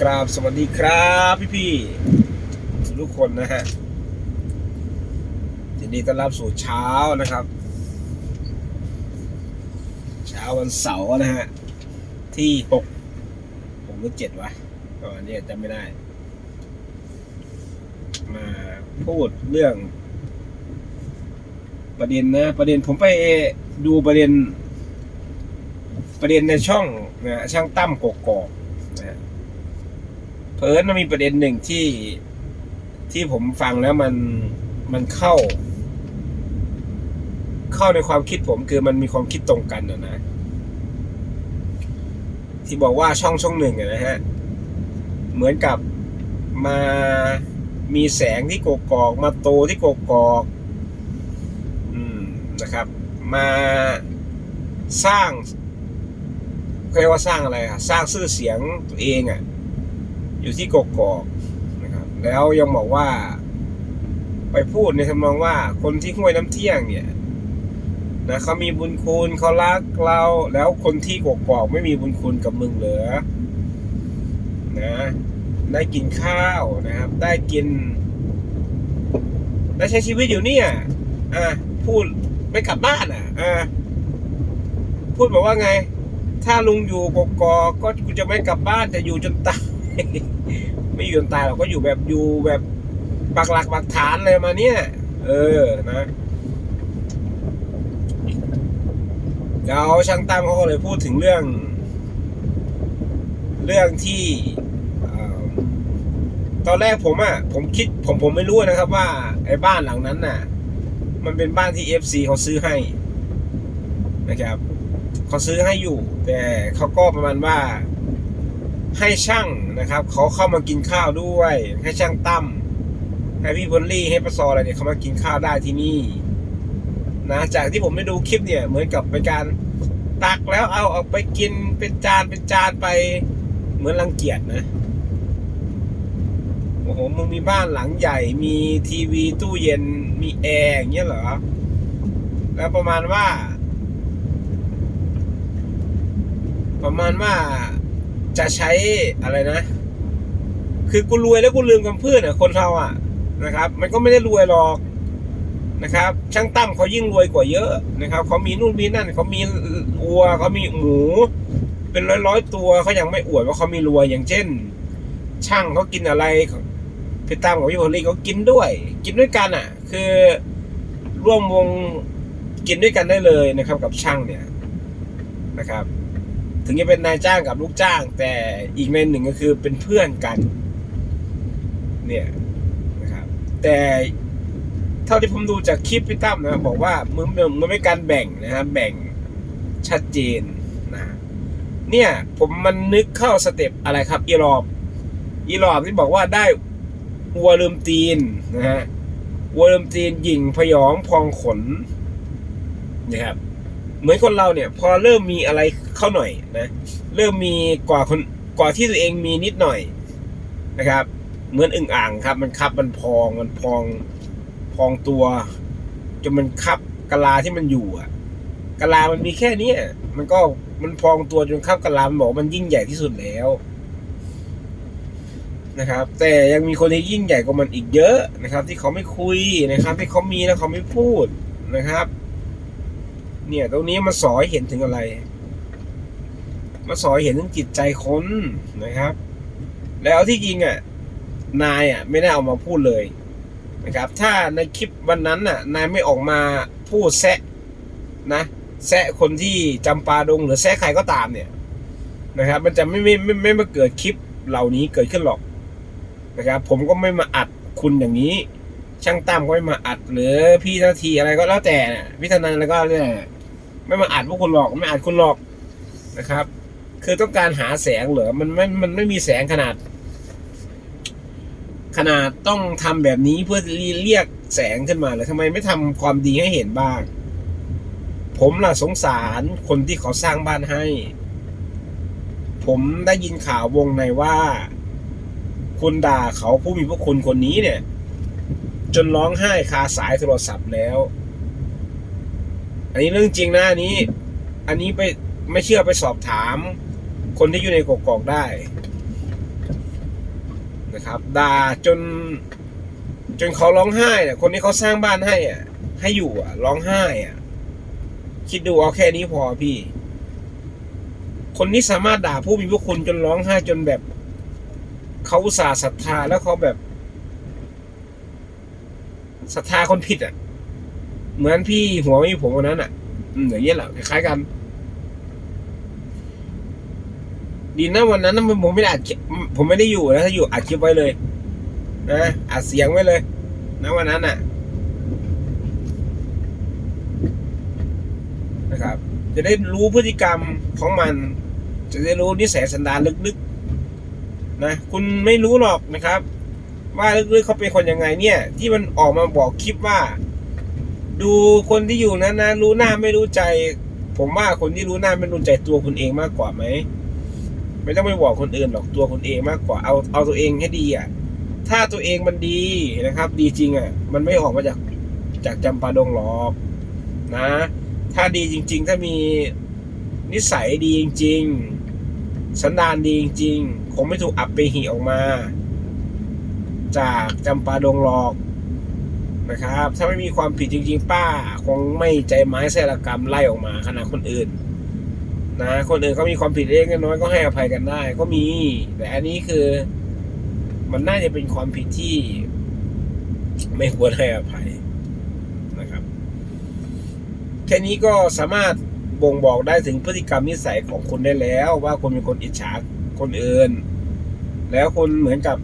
กราบสวัสดีครับพี่พี่ๆทุกคนนะฮะยินดีต้อนรับสู่เช้านะครับ เช้าวันเสาร์นะฮะ ที่หกผมหรือเจ็ดวะประมาณนี้จำไม่ได้ มาพูดเรื่อง ประเด็นนะ ประเด็นผมไปดูประเด็น ประเด็นในช่องนะช่างตั้มกกอกนะ เพิ่นมันมีประเด็นหนึ่งที่ที่ผมฟังแล้วมันมันเข้า เข้าในความคิดผมคือมันมีความคิดตรงกันนะนะ ที่บอกว่าช่องช่องหนึ่งนะฮะ เหมือนกับมามีแสงที่กกอก มาโตที่กกอกอืมนะครับ มาสร้างเขาเรียกว่าสร้างอะไรอะสร้างชื่อเสียงตัวเองอะ อยู่ที่กกอกนะครับ แล้วยังบอกว่า ไปพูดในทำนองว่าคนที่ห้วยน้ำเที่ยงเนี่ยนะเขามีบุญคุณเขารักเราแล้วคนที่กกอกไม่มีบุญคุณกับมึงเหรอนะได้กินข้าวนะครับ ได้กินได้ใช้ชีวิตอยู่เนี่ยอะพูดไม่กลับบ้านอะอะพูดบอกว่าไง ถ้าลุงอยู่กกอกก็กูจะไม่กลับบ้านจะอยู่จนตาย ไม่อยู่นตายเราก็อยู่แบบอยู่แบบปักหลักปักฐานเลยมาเนี่ย เออนะแล้วช่างตั้มเขาก็เลยพูดถึงเรื่อง เรื่องที่อตอนแรกผมอะผมคิดผมผมไม่รู้นะครับว่าไอ้บ้านหลังนั้นน่ะ มันเป็นบ้านที่เอฟซีเขาซื้อให้นะครับเขาซื้อให้อยู่ แต่เขาก็ประมาณว่า ให้ช่างนะครับเขาเข้ามากินข้าวด้วย ให้ช่างตั้มให้พี่พลลี่ให้ปะซออะไรเนี่ยเขามากินข้าวได้ที่นี่นะจากที่ผมได้ดูคลิปเนี่ย เหมือนกับเป็นการตักแล้วเอาออกไปกินเป็นจานเป็นจานไปเหมือนรังเกียจนะโอ้โหมึงมีบ้านหลังใหญ่ มีทีวีตู้เย็นมีแอร์อย่างเงี้ยเหรอ แล้วประมาณว่า ประมาณว่า จะใช้อะไรนะ คือกูรวยแล้วกูลืมกำเพื่อนอะคนเราอะนะครับ มันก็ไม่ได้รวยหรอกนะครับ ช่างตั้มเขายิ่งรวยกว่าเยอะนะครับเขามีนู่นมีนั่นเขามีวัวเขามีหมู เป็นร้อยร้อยตัวเขายังไม่อวดว่าเขามีรวยอย่างเช่น ช่างเขากินอะไรพี่ตั้มกับพี่พอลลี่เขากินด้วย กินด้วยกันอะ คือร่วมวงกินด้วยกันได้เลยนะครับ กับช่างเนี่ยนะครับ ถึงจะเป็นนายจ้างกับลูกจ้าง แต่อีกในหนึ่งก็คือเป็นเพื่อนกัน เนี่ยนะครับ แต่เท่าที่ผมดูจากคลิปพี่ตั้มนะบอกว่ามันมันไม่การแบ่งนะครับแบ่งชัดเจนนะเนี่ยผมมันนึกเข้าสเต็ปอะไรครับ อีรอบ อีรอบที่บอกว่าได้วัวลืมตีนนะฮะวัวลืมตีนหยิ่งพยองพองขนนะครับ เหมือนคนเราเนี่ย พอเริ่มมีอะไรเข้าหน่อยนะ เริ่มมีกว่าคนกว่าที่ตัวเองมีนิดหน่อยนะครับ เหมือนอึ่งอ่างครับ มันคับมันพองมันพองพองตัวจนมันคับกะลาที่มันอยู่อะกะลามันมีแค่เนี้ยมันก็มันพองตัวจนคับกะลามันบอกมันยิ่งใหญ่ที่สุดแล้วนะครับ แต่ยังมีคนที่ยิ่งใหญ่กว่ามันอีกเยอะนะครับ ที่เขาไม่คุยนะครับ ที่เขามีแล้วเขาไม่พูดนะครับ เนี่ย ตรงนี้มาสอนให้เห็นถึงอะไร มาสอนให้เห็นถึงจิตใจคนนะครับ แล้วที่จริงอะ นายอะ ไม่ได้เอามาพูดเลยนะครับ ถ้าในคลิปวันนั้นน่ะ นายไม่ออกมาพูดแซะนะแซะคนที่จำปาดงหรือแซะใครก็ตามเนี่ยนะครับ มันจะไม่ไม่ไม่ไม่มาเกิดคลิปเหล่านี้เกิดขึ้นหรอกนะครับ ผมก็ไม่มาอัดคุณอย่างนี้ ช่างตั้มก็ไม่มาอัด หรือพี่นาทีอะไรก็แล้วแต่น่ะพิธนันอะไรก็แล้วแต่ ไม่มาอัดพวกคุณหรอกไม่อัดคุณหรอกนะครับ คือต้องการหาแสงเหรอมันไม่มันไม่มีแสงขนาด ขนาดต้องทำแบบนี้เพื่อเรียกแสงขึ้นมาเลยทำไมไม่ทำความดีให้เห็นบ้าง ผมล่ะสงสารคนที่เขาสร้างบ้านให้ ผมได้ยินข่าววงในว่าคุณด่าเขาผู้มีพระคุณคนนี้เนี่ย จนร้องไห้คาสายโทรศัพท์แล้ว อันนี้เรื่องจริงนะอันนี้ อันนี้ไปไม่เชื่อไปสอบถาม คนที่อยู่ในกกอกได้ นะครับด่าจน จนเขาร้องไห้เนี่ยคนที่เขาสร้างบ้านให้อะ ให้อยู่อะ ร้องไห้อะ คิดดูเอาแค่นี้พอพี่ คนนี้สามารถด่าผู้มีพระคุณจนร้องไห้จนแบบเขาอุตส่าห์ศรัทธาแล้วเขาแบบศรัทธาคนผิดอะ เหมือนพี่หัวไม่มีผมคนนั้นอะอืมอย่างเงี้ยแหละคล้ายกัน ดีนะวันนั้นนะผมไม่ได้อัดผมไม่ได้อยู่นะถ้าอยู่อัดคลิปไว้เลยนะอัดเสียงไว้เลยนะวันนั้นน่ะ นะครับ จะได้รู้พฤติกรรมของมัน จะได้รู้นิสัยสันดานลึกๆนะคุณไม่รู้หรอกนะครับ ว่าลึกๆเขาเป็นคนยังไงเนี่ย ที่มันออกมาบอกคลิปว่า ดูคนที่อยู่นั้นนะรู้หน้าไม่รู้ใจ ผมว่าคนที่รู้หน้าไม่รู้ใจตัวคุณเองมากกว่าไหมไม่ต้องไปบอกคนอื่นหรอกตัวคุณเองมากกว่าเอาเอาตัวเองให้ดีอะ ถ้าตัวเองมันดีนะครับ ดีจริงอะ มันไม่ออกมาจากจากจำปาดงหรอกนะ ถ้าดีจริง ๆ ถ้ามีนิสัยดีจริง ๆ สันดานดีจริง ๆ คงไม่ถูกอับไปหีออกมา จากจำปาดงหรอก นะครับ ถ้าไม่มีความผิดจริง ๆ ป้า คงไม่ใจไม้แสรกรรมไล่ออกมาขนาดคนอื่น นะ คนอื่นเขามีความผิดเล็กน้อยก็ให้อภัยกันได้ ก็มี แต่อันนี้คือ มันน่าจะเป็นความผิดที่ ไม่ควรให้อภัยนะครับ แค่นี้ก็สามารถบ่งบอกได้ถึงพฤติกรรมนิสัยของคุณได้แล้ว ว่าคุณเป็นคนอิจฉาคนอื่น แล้วคุณเหมือนกับ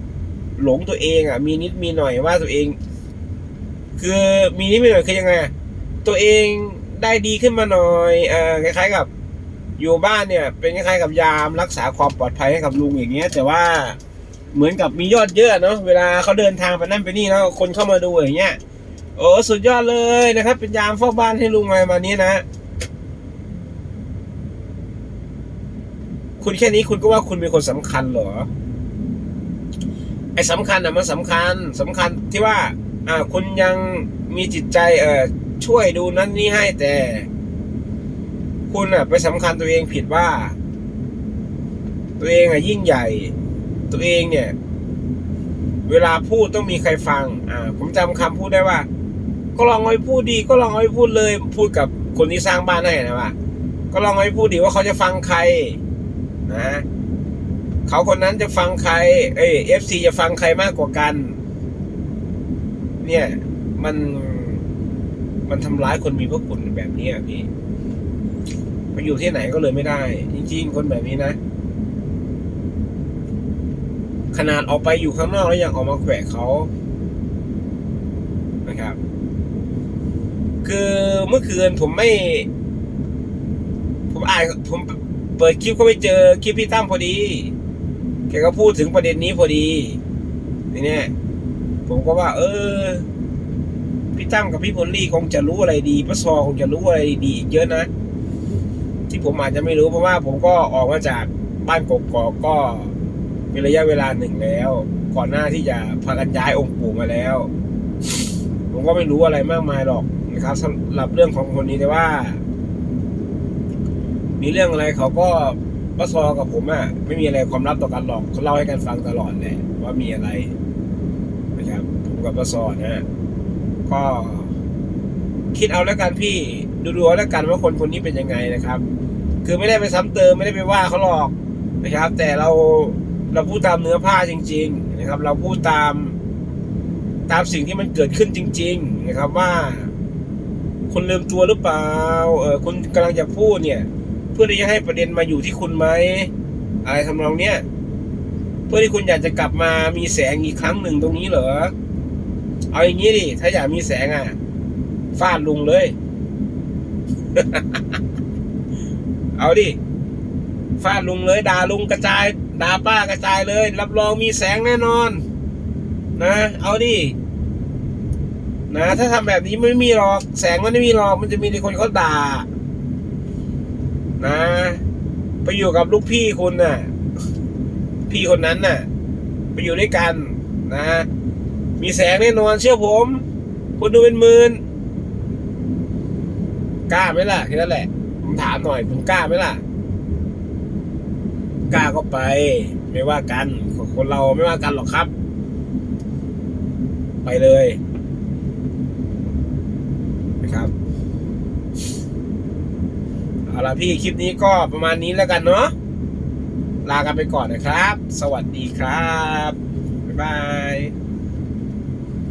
หลงตัวเองอะ มีนิดมีหน่อยว่าตัวเอง คือมีนิดหน่อยคือยังไงตัวเองได้ดีขึ้นมาหน่อยเออคล้ายๆกับอยู่บ้านเนี่ย เป็นคล้ายๆกับยามรักษาความปลอดภัยให้กับลุงอย่างเงี้ย แต่ว่าเหมือนกับมียอดเยอะเนาะเวลาเขาเดินทางไปนั่นไปนี่แล้วคนเข้ามาดูอย่างเงี้ยโอ้สุดยอดเลยนะครับ เป็นยามเฝ้าบ้านให้ลุงอะไรมานี้นะ คุณแค่นี้คุณก็ว่าคุณเป็นคนสำคัญเหรอไอ้สำคัญอะมันสำคัญสำคัญที่ว่า คุณยังมีจิตใจเอ่อช่วยดูนั้นนี่ให้แต่ คุณอะไปสำคัญตัวเองผิดว่า ตัวเองอะยิ่งใหญ่ ตัวเองเนี่ย เวลาพูดต้องมีใครฟัง อ่า ผมจำคำพูดได้ว่า ก็ลองเอาไปพูดดี ก็ลองเอาไปพูดเลย พูดกับคนที่สร้างบ้านให้นะว่าก็ลองเอาไปพูดดีว่าเขาจะฟังใคร นะเขาคนนั้นจะฟังใคร เอ้เอฟซีจะฟังใครมากกว่ากัน เนี่ย มันมันทำร้ายคนมีพระคุณแบบนี้อะพี่ไปอยู่ที่ไหนก็เลยไม่ได้ จริงๆคนแบบนี้นะ ขนาดออกไปอยู่ข้างนอกแล้วยังออกมาแขวะเขานะครับ คือเมื่อคืนผมไม่ ผมอ่านผมเปิดคลิปก็ไปเจอคลิปพี่ตั้มพอดี แกก็พูดถึงประเด็นนี้พอดีทีเนี้ย ผมก็ว่า เออ พี่ตั้มกับพี่พลลี่คงจะรู้อะไรดีป้าซอคงจะรู้อะไรดีอีกเยอะนะ ที่ผมอาจจะไม่รู้เพราะว่า ผมก็ออกมาจากบ้านกกอกก็เป็นระยะเวลาหนึ่งแล้ว ก่อนหน้าที่จะพากันย้ายองค์ปู่มาแล้ว ผมก็ไม่รู้อะไรมากมายหรอกนะครับสำหรับเรื่องของคนนี้แต่ว่า มีเรื่องอะไรเขาก็ป้าซอกับผมอะไม่มีอะไรความลับต่อกันหรอกเขาเล่าให้กันฟังตลอดแหละว่ามีอะไร กับป้าซอนะฮะก็คิดเอาแล้วกันพี่ ดูๆเอาแล้วกันว่าคนคนนี้เป็นยังไงนะครับ คือไม่ได้ไปซ้ำเติมไม่ได้ไปว่าเขาหรอกนะครับ แต่เราเราพูดตามเนื้อผ้าจริง ๆ นะครับ เราพูดตามตามสิ่งที่มันเกิดขึ้นจริง ๆ นะครับว่าคุณลืมตัวหรือเปล่าเออคุณกำลังจะพูดเนี่ย เพื่อที่จะให้ประเด็นมาอยู่ที่คุณไหมอะไรทำนองเนี้ยเพื่อที่คุณอยากจะกลับมามีแสงอีกครั้งหนึ่งตรงนี้เหรอ เอาอย่างนี้ดิ ถ้าอยากมีแสงอะ ฟาดลุงเลย เอาดิ ฟาดลุงเลย ด่าลุงกระจาย ด่าป้ากระจายเลย รับรองมีแสงแน่นอน นะ เอาดินะ ถ้าทำแบบนี้ไม่มีหรอก แสงมันไม่มีหรอก มันจะมีแต่คนเขาด่า นะ ไปอยู่กับลูกพี่คุณน่ะ พี่คนนั้นน่ะ ไปอยู่ด้วยกันนะ มีแสงแน่นอนเชื่อผม คนดูเป็นหมื่นกล้าไหมล่ะแค่นั้นแหละ ผมถามหน่อยผมกล้าไหมล่ะ กล้าก็ไป ไม่ว่ากันคนเราไม่ว่ากันหรอกครับ ไปเลยนะครับเอาละพี่คลิปนี้ก็ประมาณนี้แล้วกันเนาะลากันไปก่อนนะครับ สวัสดีครับ บ๊ายบาย